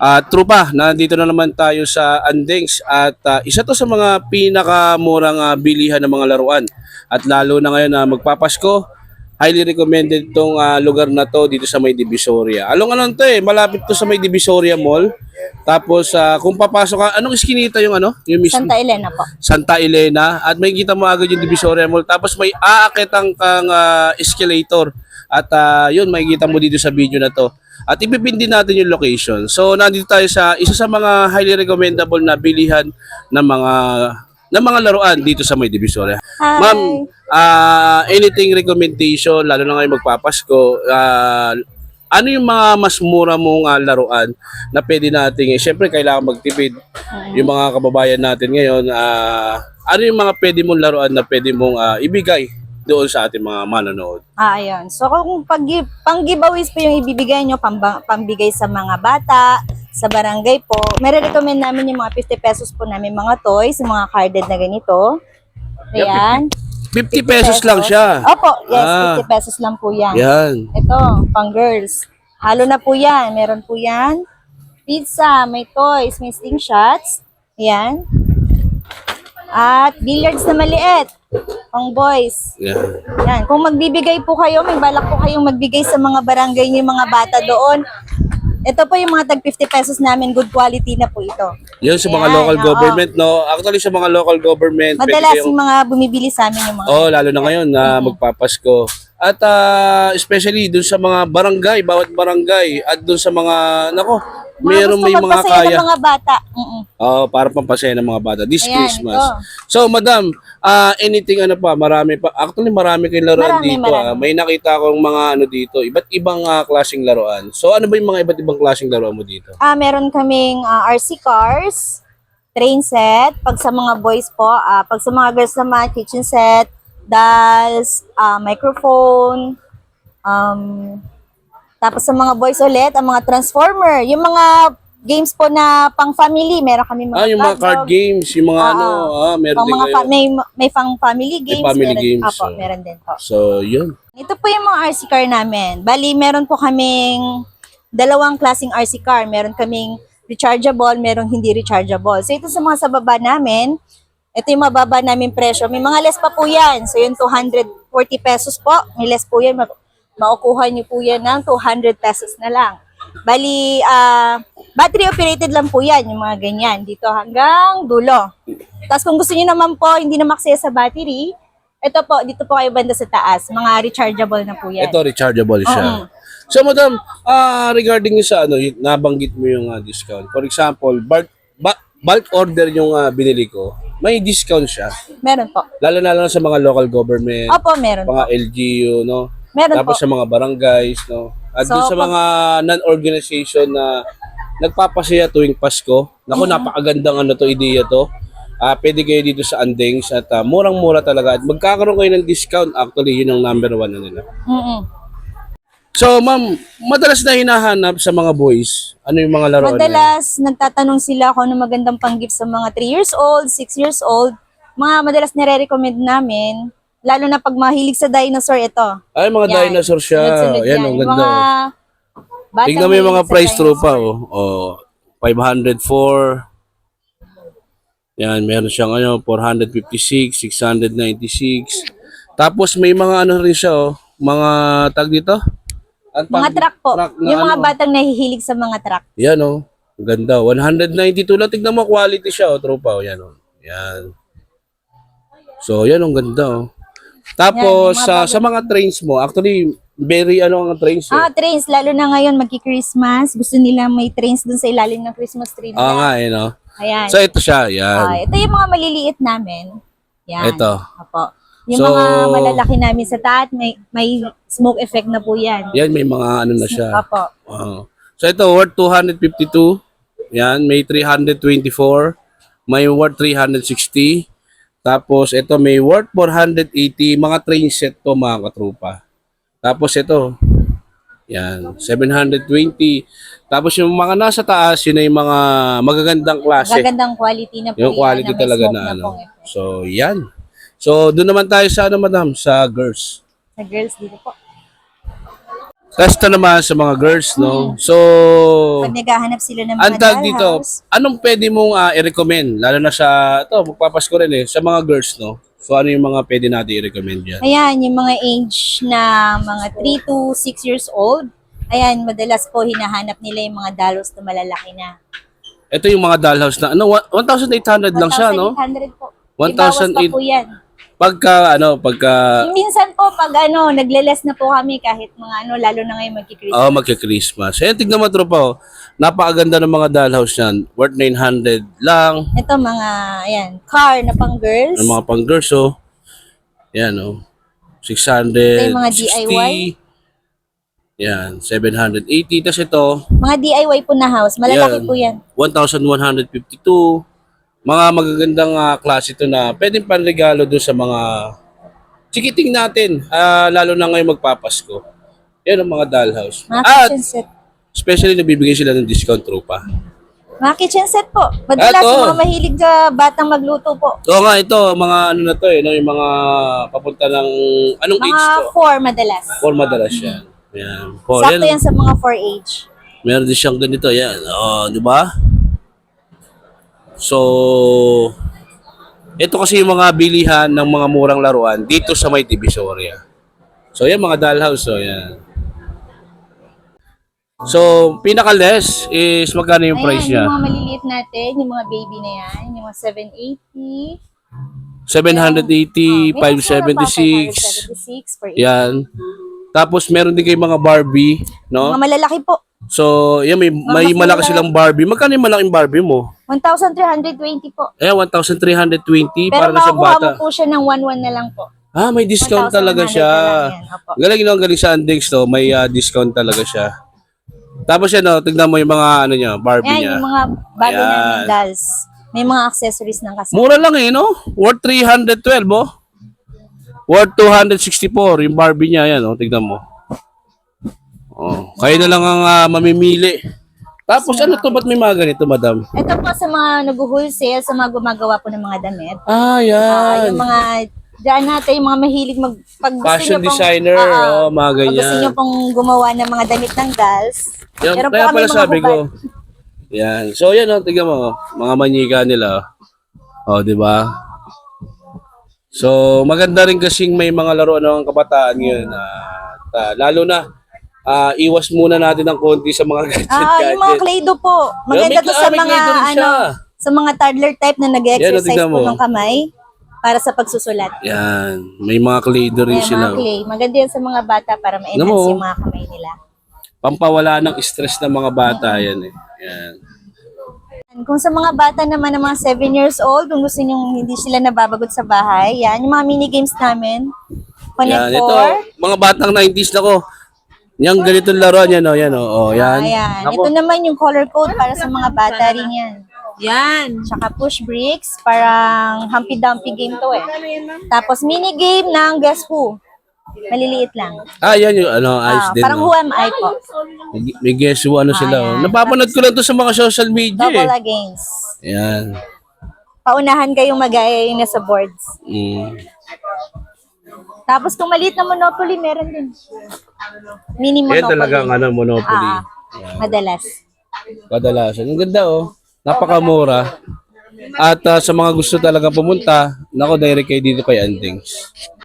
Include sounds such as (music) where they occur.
At trupa, nandito na naman tayo sa Andings at ah, isa to sa mga pinakamurang ah, bilihan ng mga laruan. At lalo na ngayon na magpapasko, highly recommended tong ah, lugar na to dito sa May Divisoria. Along ano to eh, malapit to sa May Divisoria Mall. Tapos ah, kung papasok ka, anong iskinita yung ano? Yung mismo? Santa Elena po. Santa Elena at may kita mo agad yung Divisoria Mall tapos may aakitang kang ah, escalator at ah, yun makikita mo dito sa video na to at ipipin din natin yung location. So nandito tayo sa isa sa mga highly recommendable na bilihan ng mga ng mga laruan dito sa may Divisoria. Hi. Ma'am, ah, anything recommendation lalo na ngayon magpapasko ah, ano yung mga mas mura mong ah, laruan na pwede nating, eh, syempre kailangan magtipid yung mga kababayan natin ngayon, ah, ano yung mga pwede mong laruan na pwede mong ah, ibigay doon sa ating mga manonood? Ah, ayun. So kung pag pang giveaways po yung ibibigay nyo, pamba, pambigay sa mga bata, sa barangay po, may recommend namin yung mga 50 pesos po namin mga toys, yung mga carded na ganito. Ayan. 50 pesos lang siya. Opo, yes, Ah. 50 pesos lang po yan. Yan. Ito, pang girls. Halo na po yan. Meron po yan. Pizza, may toys, may slingshots. Ayan. At billiards na maliit. Pang boys. Yan. Yan. Kung magbibigay po kayo, may balak po kayong magbigay sa mga barangay niyo, mga bata doon. Ito po yung mga tag 50 pesos namin, good quality na po ito. Yun sa mga Ayan, local oo. government, no? Actually, sa mga local government, pwede Madalas kayong- yung mga bumibili sa amin yung mga... Oh, lalo na ngayon na magpapasko. At ah, especially dun sa mga barangay, bawat barangay at dun sa mga nako, meron may mga kaya. ng mga bata. Mm-mm. Oh, para pampasaya ng mga bata this Ayan, Christmas. ito. So, madam, ah anything ano pa, marami pa. Actually, marami kayong laruan Marami, dito. marami. ah. May nakita akong mga ano dito, iba't ibang ah, klaseng laruan. So, ano ba yung mga iba't ibang klaseng laruan mo dito? Ah, meron kaming ah, RC cars, train set, pag sa mga boys po, ah, pag sa mga girls naman, kitchen set, dolls, ah, microphone, um, tapos sa mga boys ulit, ang mga transformer, yung mga games po na pang family, meron kami mga Ah, yung mga card games, yung mga Ah, ano, ah, meron din mga kayo. fa- may, may pang family games, family meron, games, Apo, oh. meron din po. So, yun. Ito po yung mga RC car namin. Bali, meron po kaming dalawang klaseng RC car. Meron kaming rechargeable, merong hindi rechargeable. So, ito sa mga sa baba namin, ito yung mababa namin presyo. May mga less pa po yan. So, yung 240 pesos po, may less po yan. Ma- Maukuha niyo po yan ng 200 pesos na lang. Bali, ah, battery operated lang po yan, yung mga ganyan. Dito hanggang dulo. Tapos kung gusto niyo naman po, hindi na maksaya sa battery, ito po, dito po kayo banda sa taas. Mga rechargeable na po yan. Ito, rechargeable siya. Oo. So, madam, ah regarding sa ano, nabanggit mo yung ah, discount. For example, bulk, bulk order yung ah, binili ko, may discount siya. Meron po. Lalo na lang sa mga local government, Opo, meron po. mga LGU, no? Meron Tapos po. sa mga barangays, no? At So, sa mga non-organization na nagpapasaya tuwing Pasko. Naku, Mm-hmm. napakagandang ano to, ideya to. Ah, pwede kayo dito sa Andings at ah, murang-mura talaga. At magkakaroon kayo ng discount. Actually, yun ang number one na nila. Mm-mm. So, ma'am, madalas na hinahanap sa mga boys, ano yung mga laruan na? Madalas, nagtatanong sila kung ano magandang pang-gift sa mga 3 years old, 6 years old. Mga madalas nire-recommend namin, lalo na pag mahilig sa dinosaur ito. Ay, mga Yan. dinosaur siya. Sunod-sunod Yan, ang ganda. Mga batang Tingnan mo yung mga price dinosaur. tropa, oh. oh 504. Yan, meron siyang ano, 456, 696. Tapos may mga ano rin siya, oh. Mga tag dito. Ang Mga truck po. truck na yung mga ano. batang nahihilig sa mga truck. Yan, oh. Ang ganda. 192 lang. Tignan mo quality siya, oh, tropa. Oh. Yan, oh. Yan. So, yan, ang ganda, oh. Tapos, Yan, mga sa, sa mga trains mo, actually, very ano ang trains, eh. Ah, trains, lalo na ngayon, magki-Christmas. Gusto nila may trains dun sa ilalim ng Christmas tree Ah, nila. nga, eh, no? Ayan. So, ito siya. Yan. Ah, ito yung mga maliliit namin. Yan. Ito. Apo. Yung So- mga malalaki namin sa taat, may, may smoke effect na po yan. Yan, may mga ano na siya. Apo. Wow. So ito, worth 252. Yan, may 324. May worth 360. Tapos ito, may worth 480. Mga train set to mga katrupa. Tapos ito, yan, 720. Tapos yung mga nasa taas, yun ay mga magagandang klase. Gagandang quality na po Yung quality na talaga smoke na ano. So, yan. So, doon naman tayo sa ano, madam? Sa girls. Sa girls dito po. Testa naman sa mga girls, no? So, Pag naghahanap sila ng mga ang tag dito, anong pwede mong ah, i-recommend? Lalo na sa, ito, magpapasko rin eh, sa mga girls, no? So, ano yung mga pwede natin i-recommend dyan? Ayan, yung mga age na mga 3 to 6 years old, ayan, madalas po hinahanap nila yung mga dollhouse na malalaki na. Ito yung mga dollhouse na, ano, 1,800 lang siya, no? 1,800 po. 1,800 May bawas pa po yan. Pagka, ano, pagka, Minsan po, pag ano, nagle-less na po kami kahit mga ano, lalo na ngayon magkikrismas. oh, magka-Christmas. Ayan, tignan mo, tropa, oh. Napakaganda ng mga dollhouse yan. Worth 900 lang. Ito mga, ayan, car na pang girls. Ang mga pang girls, oh. Yan, oh. 660. Ito yung mga DIY. Yan, 780. Tapos ito, Mga DIY po na house, malalaki Yan. po yan. 1,152. Mga magagandang ah, klase ito na pwedeng panregalo doon sa mga chikiting natin, ah, lalo na ngayon magpapasko. Yan ang mga dollhouse. Mga At kitchen set. especially nabibigay sila ng discount tropa. Mga kitchen set po. Madalas Eto. yung mga mahilig ka batang magluto po. Oo nga, ito, mga ano na to eh, no, yung mga papunta ng, anong age Mga to? 4 madalas. For madalas yan. Yan. For, Sakto yan. yan sa mga 4 age. Meron din siyang ganito, yan. Oh, di ba? So, ito kasi yung mga bilihan ng mga murang laruan dito sa may Divisoria. So, yan mga dollhouse, so yan. So, pinaka-less is magkano yung price Ayan, niya? yung mga maliliit natin, yung mga baby na yan, yung mga 780. 780, May mas mura pa, 576. 576 per Yan. Tapos meron din kayo mga Barbie, no? Mga malalaki po. So, yan may, may mas malaki malaki. silang Barbie. Magkano yung malaking Barbie mo? 1,320 po. Eh, 1,320 Pero para na sa bata. mo po siya ng 1,1 na lang po. Ah, may discount 1,100 talaga na siya. lang yan, opo. Galing no, galing sa Andex to, may ah, discount talaga siya. Tapos yan, oh, tignan mo yung mga ano niya, Barbie Yan, niya. yung mga bago Ayan. namin dolls. May mga accessories ng kasama. Mura lang eh, no? Worth 312, oh. Worth 264 yung Barbie niya, yan, oh, tignan mo. Oh, kayo na lang ang ah, mamimili. Tapos ano to, ba't may mga ganito, madam? Ito po sa mga nag-wholesale, sa mga gumagawa po ng mga damit. Ah, Ah, yan. yung mga, dyan natin, yung mga mahilig mag, pag gusto Fashion nyo pong, designer, Ah, ah. oh, mga Pag ganyan. gusto nyo pong gumawa ng mga damit ng dolls, Yan, meron po kaya kami pala mga sabi hubad. ko. Yan. So yan oh, tingnan mo, mga manyika nila. Oh, di ba? So, maganda rin kasing may mga laruan ng kabataan ngayon. At, ah, lalo na, ah, iwas muna natin ng konti sa mga (laughs) gadget Ah, yung mga. Play-Doh po. Maganda may- to ah, sa may mga, ano, sa mga toddler type na nag-exercise po ng kamay para sa pagsusulat. Yan. May mga Play-Doh rin Ayan, sila. mga clay. Maganda yan sa mga bata para ma-enhance mo. yung mga kamay nila. Pampawala ng stress ng mga bata yan eh. Yan. Kung sa mga bata naman ng mga 7 years old, kung gusto nyo hindi sila nababagot sa bahay, yan, yung mga mini games namin. Yan, ito, mga batang 90s na ko. Yan, ganitong laruan yan, oh, yan, oh, oh yan. Ayan. Ito naman yung color code para sa mga bata rin yan. Yan. Tsaka push bricks, parang humpy-dumpy game to eh. Tapos mini game ng Guess Who. Maliliit lang. Ah, yan yung, ano, Ah, ayos din. parang no? Who Am I po. May, may guess who, ano sila. Oh. Ayan. Napapanood ko lang to sa mga social media Double eh. against. Yan. Paunahan kayong mag-aay na sa boards. Mm. Tapos kung maliit na Monopoly, meron din. Mini Yan Monopoly. talagang ano, Monopoly. Ah, madalas. Kadalasan. Ang ganda oh. Napakamura. At ah, sa mga gusto talaga pumunta, nako direct kayo dito kay Andings.